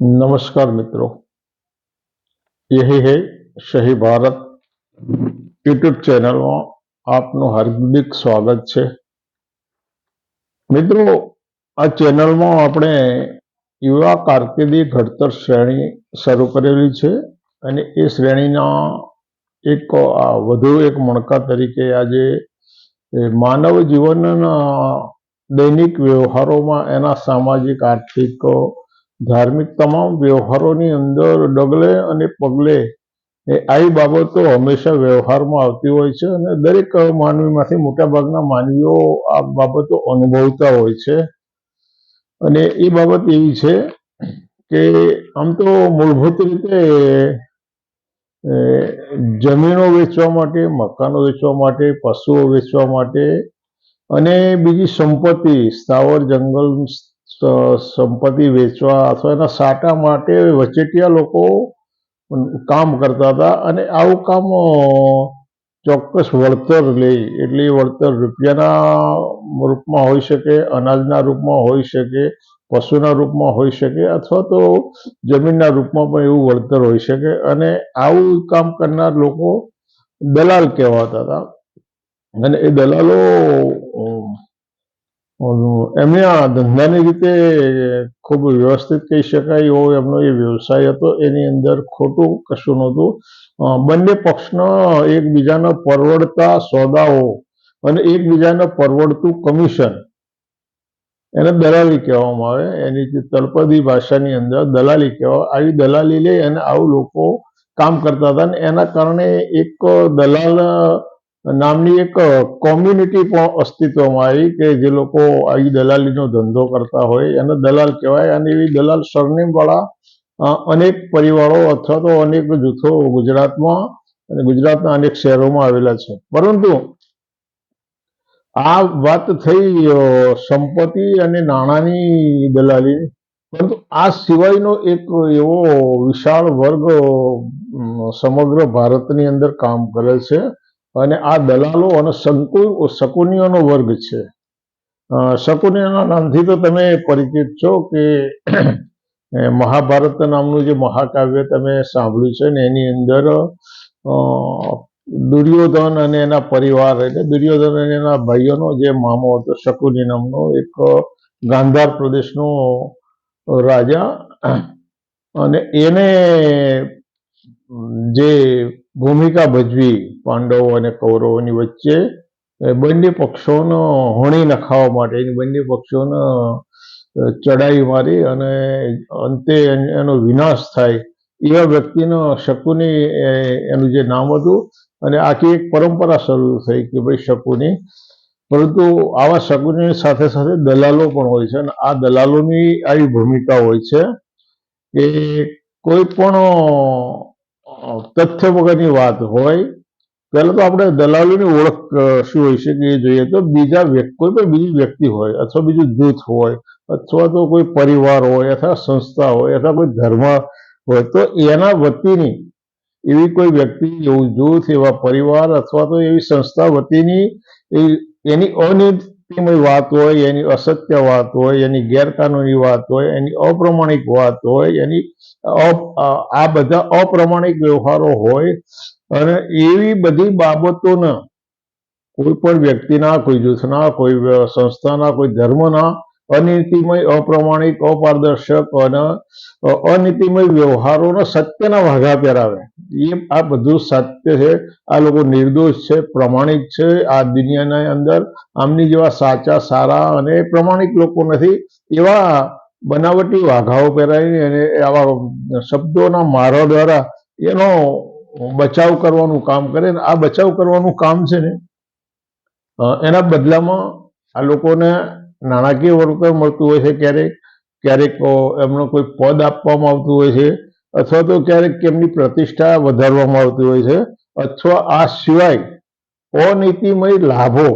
નમસ્કાર મિત્રો. યહી હે શહી ભારત યુટ્યુબ ચેનલમાં આપનું હાર્દિક સ્વાગત છે. મિત્રો, આ ચેનલમાં આપણે યુવા કારકિર્દી ઘડતર શ્રેણી શરૂ કરેલી છે અને એ શ્રેણીના એક વધુ એક મણકા તરીકે આજે માનવ જીવનના દૈનિક વ્યવહારોમાં એના સામાજિક, આર્થિક ધાર્મિક તમામ વ્યવહારોની અંદર ડગલે અને પગલે એ આવી બાબતો હંમેશા વ્યવહારમાં આવતી હોય છે અને દરેક માનવીમાંથી મોટાભાગના માનવીઓ આ બાબતો અનુભવતા હોય છે. અને એ બાબત એવી છે કે આમ તો મૂળભૂત રીતે જમીનો વેચવા માટે, મકાનો વેચવા માટે, પશુઓ વેચવા માટે અને બીજી સંપત્તિ, સ્થાવર, જંગલ સંપત્તિ વેચવા અથવા એના સાટા માટે વચેટિયા લોકો કામ કરતા હતા અને આવું કામ ચોક્કસ વળતર લે. એટલે વળતર રૂપિયાના રૂપમાં હોઈ શકે, અનાજના રૂપમાં હોઈ શકે, પશુના રૂપમાં હોઈ શકે અથવા તો જમીનના રૂપમાં પણ એવું વળતર હોઈ શકે. અને આવું કામ કરનાર લોકો દલાલ કહેવાતા હતા. અને એ દલાલો એમને આ ધંધાની રીતે ખૂબ વ્યવસ્થિત કહી શકાય એવો એમનો એ વ્યવસાય હતો એની અંદર ખોટું કશું નહોતું બંને પક્ષના એકબીજાના પરવડતા સોદાઓ અને એકબીજાને પરવડતું કમિશન એને દલાલી કહેવામાં આવે એની જે તળપદી ભાષાની અંદર દલાલી કહેવાય આવી દલાલી લઈ અને આવું લોકો કામ કરતા હતા અને એના કારણે એક દલાલ નામની એક કોમ્યુનિટી પણ અસ્તિત્વમાં આવી કે જે લોકો આવી દલાલીનો ધંધો કરતા હોય. એને દલાલ કહેવાય અને એવી દલાલ સરનેમવાળા અનેક પરિવારો અથવા તો અનેક જૂથો ગુજરાતમાં અને ગુજરાતના અનેક શહેરોમાં આવેલા છે. પરંતુ આ વાત થઈ સંપત્તિ અને નાણાંની દલાલી. પરંતુ આ સિવાયનો એક એવો વિશાળ વર્ગ સમગ્ર ભારતની અંદર કામ કરે છે. અને આ દલાલો અને સંકુ શકુનીઓનો વર્ગ છે. શકુનીઓના નામથી તો તમે પરિચિત છો કે મહાભારત નામનું જે મહાકાવ્ય તમે સાંભળ્યું છે ને એની અંદર દુર્યોધન અને એના પરિવાર એટલે દુર્યોધન અને એના ભાઈઓનો જે મામો હતો, શકુની નામનો એક ગાંધાર પ્રદેશનો રાજા. અને એને જે ભૂમિકા ભજવી પાંડવો અને કૌરવોની વચ્ચે બંને પક્ષોનો હોણી નખાવા માટે, એની બંને પક્ષોનો ચડાઈ મારી અને અંતે એનો વિનાશ થાય એવા વ્યક્તિનો શકુની એનું જે નામ હતું અને આખી એક પરંપરા શરૂ થઈ કે ભાઈ શકુની. પરંતુ આવા શકુની સાથે સાથે દલાલો પણ હોય છે અને આ દલાલોની આવી ભૂમિકા હોય છે કે કોઈ પણ તથ્ય વગરની વાત હોય, પહેલા તો આપણે દલાલોની ઓળખ શું હોય છે કે એ જોઈએ તો બીજા વ્યક્તિ કોઈ પણ બીજી વ્યક્તિ હોય અથવા બીજું જૂથ હોય અથવા તો કોઈ પરિવાર હોય અથવા સંસ્થા હોય અથવા કોઈ ધર્મ હોય તો એના વતીની એવી કોઈ વ્યક્તિ, એવું જૂથ, એવા પરિવાર અથવા તો એવી સંસ્થા વતીની એની અનિતિમય વાત હોય, એની અસત્ય વાત હોય, એની ગેરકાનૂની વાત હોય, એની અપ્રમાણિક વાત હોય, એની આ બધા અપ્રમાણિક વ્યવહારો હોય, અને એવી બધી બાબતોના કોઈ પણ વ્યક્તિના, કોઈ જૂથના, કોઈ સંસ્થાના, કોઈ ધર્મના અનીતિમય, અપ્રમાણિક, અપારદર્શક અને અનિતિમય વ્યવહારોના સત્યના વાઘા પહેરાવે. એ આ બધું સત્ય છે. આ લોકો નિર્દોષ છે, પ્રમાણિક છે. આ દુનિયાના અંદર આમની જેવા સાચા, સારા અને પ્રમાણિક લોકો નથી. એવા બનાવટી વાઘાઓ પહેરાવીને અને આવા શબ્દોના મારા દ્વારા એનો બચાવ કરવાનું કામ કરે ને આ બચાવ કરવાનું કામ છે ને એના બદલામાં આ લોકોને નાણાકીય વળતર મળતું હોય છે ક્યારેક ક્યારેક એમનો કોઈ પદ આપવામાં આવતું હોય છે, અથવા તો ક્યારેક એમની પ્રતિષ્ઠા વધારવામાં આવતી હોય છે, અથવા આ સિવાય અનીતિમય લાભો,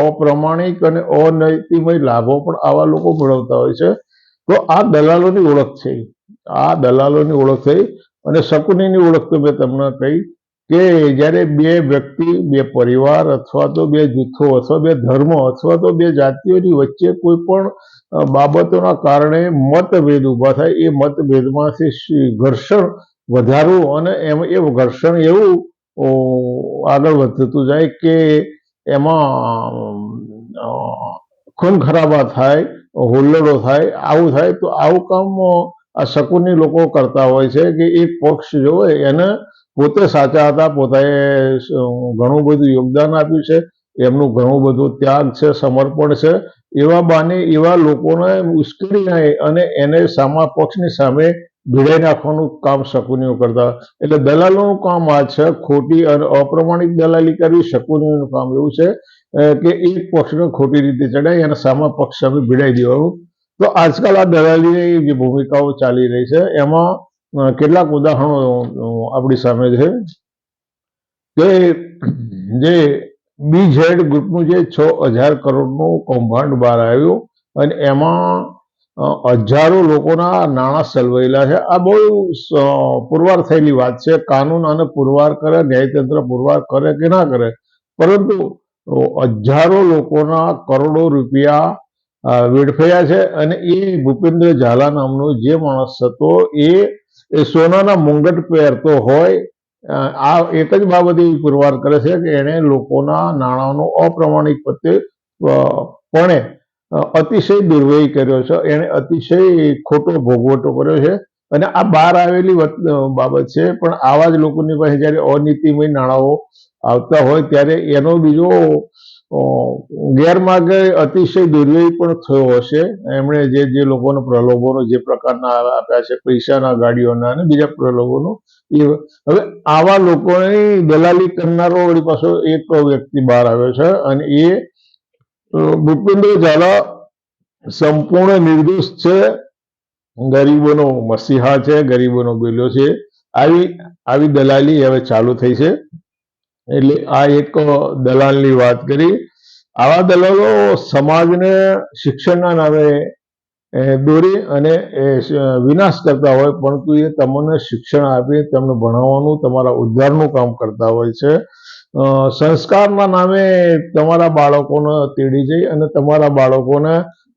અપ્રમાણિક અને અનૈતિમય લાભો પણ આવા લોકો મેળવતા હોય છે. તો આ દલાલોની ઓળખ છે. આ દલાલોની ઓળખ થઈ અને શકુનીની ઓળખ તો મેં તમને કહી કે જ્યારે બે વ્યક્તિ, બે પરિવાર અથવા તો બે જૂથો અથવા બે ધર્મ અથવા તો બે જાતિઓની વચ્ચે કોઈ પણ બાબતોના કારણે મતભેદ ઊભા થાય, એ મતભેદમાંથી ઘર્ષણ વધારવું અને એમ, એ ઘર્ષણ એવું આગળ વધતું જાય કે એમાં ખૂન ખરાબા થાય, હોલ્લડો થાય, આવું થાય, તો આવું કામ આ શકુની લોકો કરતા હોય છે કે એક પક્ષ જોવે એને પોતે સાચા હતા, પોતાએ ઘણું બધું યોગદાન આપ્યું છે, એમનું ઘણું બધું ત્યાગ છે, સમર્પણ છે, એવા બાને, એવા લોકોને ઉશ્કેરી અને એને સામા પક્ષની સામે ભીડાઈ નાખવાનું કામ શકુનીઓ કરતા. એટલે દલાલોનું કામ આ છે, ખોટી અને અપ્રમાણિક દલાલી કરવી શકુનીઓનું કામ એવું છે કે એક પક્ષને ખોટી રીતે ચડાય અને સામા પક્ષ સામે ભીડાઈ દેવાનું. તો આજકાલ આ દલાલીની જે ભૂમિકાઓ ચાલી રહી છે, એમાં કેટલાક ઉદાહરણો આપણી સામે છે. કે જે બીઝેડ ગ્રુપનું જે છ હજાર કરોડનું કૌભાંડ બહાર આવ્યું અને એમાં હજારો લોકોના નાણાં સલવાયેલા છે. આ બહુ પુરવાર થયેલી વાત છે. કાનૂન આને પુરવાર કરે, ન્યાયતંત્ર પુરવાર કરે કે ના કરે. પરંતુ હજારો લોકોના કરોડો રૂપિયા વેડફાયા છે અને એ ભૂપેન્દ્ર ઝાલા નામનો જે માણસ હતો, એ એ સોનાના મુંગટ પહેરતો હોય આ એક જ બાબત એવી પુરવાર કરે છે કે એણે લોકોના નાણાંનો અપ્રમાણિક પ્રત્યે પણે અતિશય દુર્વ્યય કર્યો છે. એણે અતિશય ખોટો ભોગવટો કર્યો છે. અને આ બહાર આવેલી બાબત છે. પણ આવા જ લોકોની પાસે જ્યારે અનિતિમય નાણાંઓ આવતા હોય, ત્યારે એનો બીજો ગેરમાર્ગે અતિશય દુર્વ્યય પણ થયો હશે. એમણે જે જે લોકોને પ્રલોભનો જે પ્રકારના આપ્યા છે, પૈસાના ગાડીઓના અને બીજા પ્રલોભનો, એ હવે આવા લોકોની દલાલી કરનારો વળી પાછો એક વ્યક્તિ બહાર આવ્યો છે અને એ ભૂપેન્દ્ર ઝાલા સંપૂર્ણ નિર્દોષ છે. ગરીબોનો મસીહા છે, ગરીબોનો બેલો છે. આવી આવી દલાલી હવે ચાલુ થઈ છે. એટલે આ એક દલાલની વાત કરી. આવા દલાલો સમાજને શિક્ષણના નામે દોરી અને વિનાશ કરતા હોય, પરંતુ એ તમને શિક્ષણ આપી, તમને ભણાવવાનું, તમારા ઉદ્ધારનું કામ કરતા હોય છે. સંસ્કારના નામે તમારા બાળકોને તેડી જઈ અને તમારા બાળકોને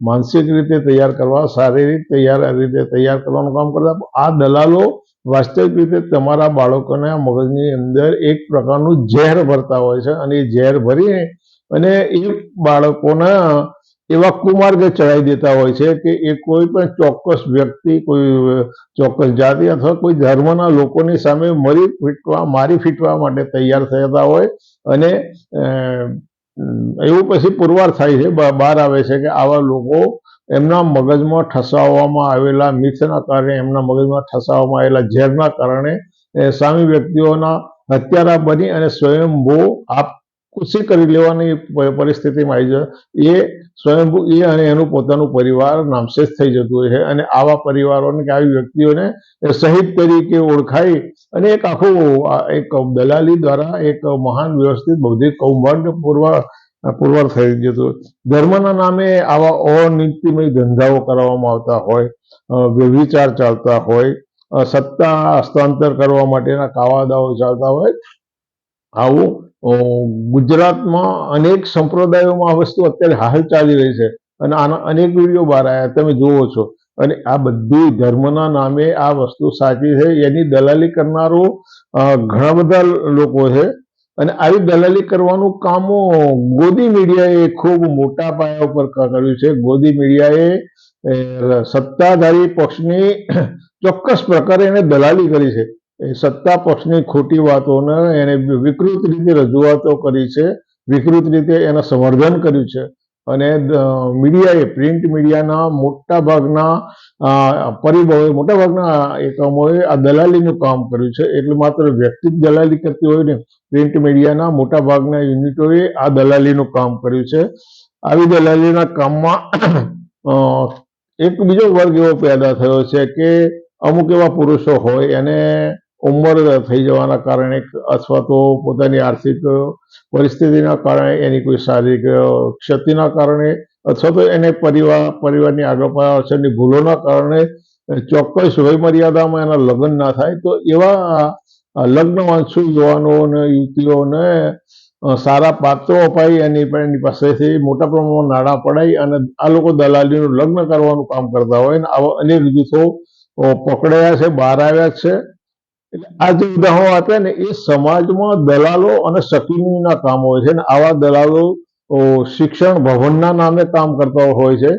માનસિક રીતે તૈયાર કરવા, શારીરિક તૈયાર રીતે તૈયાર કરવાનું કામ કરતા. આ દલાલો વાસ્તવિક રીતે તમારા બાળકોના મગજની અંદર એક પ્રકારનું ઝેર ભરતા હોય છે અને એ ઝેર ભરી અને એ બાળકોના એવા કુમાર્ગે ચડાવી દેતા હોય છે કે એ કોઈ પણ ચોક્કસ વ્યક્તિ, કોઈ ચોક્કસ જાતિ અથવા કોઈ ધર્મના લોકોની સામે મરી ફીટવા, મારી ફીટવા માટે તૈયાર થતા હોય અને એવું પછી પુરવાર થાય છે, બહાર આવે છે કે આવા લોકો એમના મગજમાં ઠસાવવામાં આવેલા મિથના કારણે, એમના મગજમાં ઠસાવવામાં આવેલા ઝેરના કારણે સામી વ્યક્તિઓના હત્યારા બની અને સ્વયંભૂ આપ ખુશી કરી લેવાની પરિસ્થિતિમાં આવી જાય. એ સ્વયંભૂ, એ અને એનું પોતાનું પરિવાર નામશેષ થઈ જતું હોય છે અને આવા પરિવારોને કે આવી વ્યક્તિઓને શહીદ તરીકે ઓળખાઈ અને એક આખું એક દલાલી દ્વારા એક મહાન વ્યવસ્થિત બૌદ્ધિક કૌભાંડ પુરવાર પુરવાર થઈ જતો ધર્મના નામે આવા અનીતિમય ધંધાઓ કરવામાં આવતા હોય વ્યવિચાર ચાલતા હોય સત્તા હસ્તાંતર કરવા માટેના કાવાદાઓ ચાલતા હોય, આવું ગુજરાતમાં અનેક સંપ્રદાયોમાં આ વસ્તુ અત્યારે હાલ ચાલી રહી છે. અને આના અનેક વીડિયો બહાર આવ્યા. તમે જુઓ છો. અને આ બધી ધર્મના નામે આ વસ્તુ સાચી છે. એની દલાલી કરનારો ઘણા બધા લોકો છે. અને આવી દલાલી કરવાનું કામ ગોદી મીડિયાએ ખૂબ મોટા પાયા ઉપર કર્યું છે. ગોદી મીડિયાએ સત્તાધારી પક્ષની ચોક્કસ પ્રકારે એને દલાલી કરી છે. સત્તા પક્ષની ખોટી વાતોને એને વિકૃત રીતે રજૂઆતો કરી છે. વિકૃત રીતે એનું સમર્થન કર્યું છે. અને મીડિયાએ પ્રિન્ટ મીડિયાના મોટા ભાગના પરિબળોએ મોટા ભાગના એકમોએ આ દલાલીનું કામ કર્યું છે. એટલે માત્ર વ્યક્તિ દલાલી કરતી હોય ને પ્રિન્ટ મીડિયાના મોટા ભાગના યુનિટોએ આ દલાલીનું કામ કર્યું છે. આવી દલાલીના કામમાં એક બીજો વર્ગ એવો પેદા થયો છે કે અમુક એવા પુરુષો હોય એને ઉંમર થઈ જવાના કારણે અથવા તો પોતાની આર્થિક પરિસ્થિતિના કારણે એની કોઈ શારીરિક ક્ષતિના કારણે અથવા તો એને પરિવાર પરિવારની આગળ પાછળની ભૂલોના કારણે ચોક્કસ વયમર્યાદામાં એના લગ્ન ના થાય. તો એવા અ, લગ્ન વાંછુ યુવાનો અને યુવતીઓને સારા પાત્રો અપાઈ અને એની પાસેથી મોટા પ્રમાણમાં નાણાં પડાય અને આ લોકો દલાલીનું લગ્ન કરવાનું કામ કરતા હોય અને આવા અનેક જૂથો પકડાયા છે બહાર આવ્યા છે. આ જે ઉદાહરણો આપ્યા ને, એ સમાજમાં દલાલો અને શકીનીના કામ હોય છે ને, આવા દલાલો શિક્ષણ ભવનના નામે કામ કરતા હોય છે.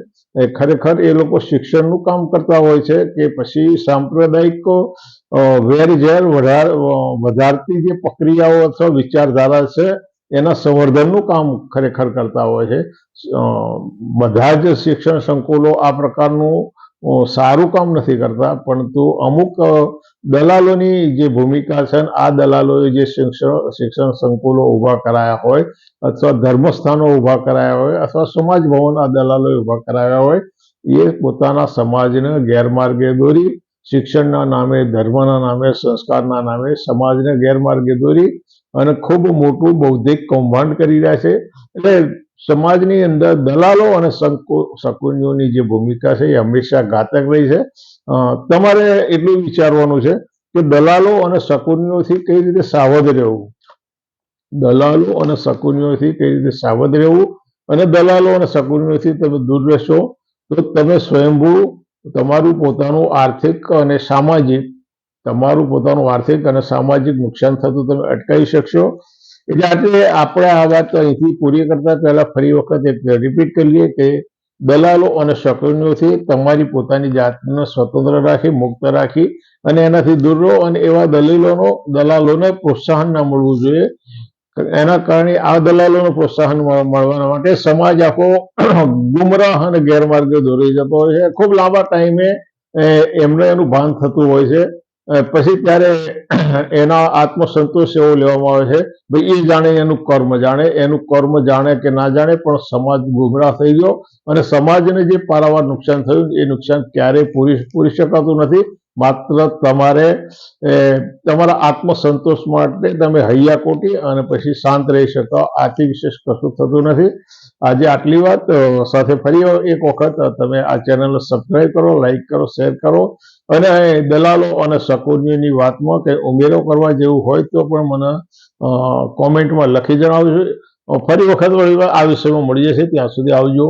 ખરેખર એ લોકો શિક્ષણનું કામ કરતા હોય છે કે પછી સાંપ્રદાયિક વેરઝેર વધાર વધારતી જે પ્રક્રિયાઓ અથવા વિચારધારા છે, એના સંવર્ધનનું કામ ખરેખર કરતા હોય છે. બધા જ શિક્ષણ સંકુલો આ પ્રકારનું સારું કામ નથી કરતા, પરંતુ અમુક દલાલોની જે ભૂમિકા છે આ દલાલોએ જે શિક્ષણ શિક્ષણ સંકુલો ઊભા કરાયા હોય, અથવા ધર્મસ્થાનો ઊભા કરાયા હોય, અથવા સમાજ ભવન આ દલાલોએ ઊભા કરાયા હોય, એ પોતાના સમાજને ગેરમાર્ગે દોરી, શિક્ષણના નામે, ધર્મના નામે, સંસ્કારના નામે સમાજને ગેરમાર્ગે દોરી અને ખૂબ મોટું બૌદ્ધિક કૌભાંડ કરી રહ્યા છે. એટલે સમાજની અંદર દલાલો અને શકુનીઓની જે ભૂમિકા છે એ હંમેશા ઘાતક રહી છે. તમારે એટલું વિચારવાનું છે કે દલાલો અને શકુનીઓથી કઈ રીતે સાવધ રહેવું? દલાલો અને શકુનીઓથી કઈ રીતે સાવધ રહેવું? અને દલાલો અને શકુનીઓથી તમે દૂર રહેશો, તો તમે સ્વયંભૂ તમારું પોતાનું આર્થિક અને સામાજિક, તમારું પોતાનું આર્થિક અને સામાજિક નુકસાન થતું તમે અટકાવી શકશો. એટલે આજે આપણે આ વાત અહીંથી પૂરી કરતા પહેલા ફરી વખત રિપીટ કરી લઈએ કે દલાલો અને શકુનીઓથી તમારી પોતાની જાતને સ્વતંત્ર રાખી, મુક્ત રાખી અને એનાથી દૂર રહો અને એવા દલીલોનો, દલાલોને પ્રોત્સાહન ના મળવું જોઈએ. એના કારણે આ દલાલોને પ્રોત્સાહન મળ- મળવાના માટે સમાજ આખો ગુમરાહ અને ગેરમાર્ગે દોરી જતો હોય છે. ખૂબ લાંબા ટાઈમે એમને એનું ભાન થતું હોય છે. પછી ત્યારે એના આત્મસંતોષ એવો લેવામાં આવે છે, ભાઈ, એ જાણે એનું કર્મ જાણે, એનું કર્મ જાણે કે ના જાણે, પણ સમાજ ગુમરાહ થઈ ગયો અને સમાજને જે પારાવાર નુકસાન થયું, એ નુકસાન ક્યારેય પૂરી પૂરી શકાતું નથી. માત્ર તમારે તમારા આત્મસંતોષ માટે તમે હૈયા કોટી અને પછી શાંત રહી શકો આથી વિશેષ કશું થતું નથી. આજે આટલી વાત સાથે ફરી એક વખત તમે આ ચેનલને સબસ્ક્રાઈબ કરો લાઈક કરો શેર કરો અને દલાલો અને શકુનીની વાતમાં કે ઉમેરો કરવા જેવું હોય તો પણ મને કોમેન્ટમાં લખી જણાવજો. ફરી વખત આ વિષયમાં મળી જશે ત્યાં સુધી આવજો.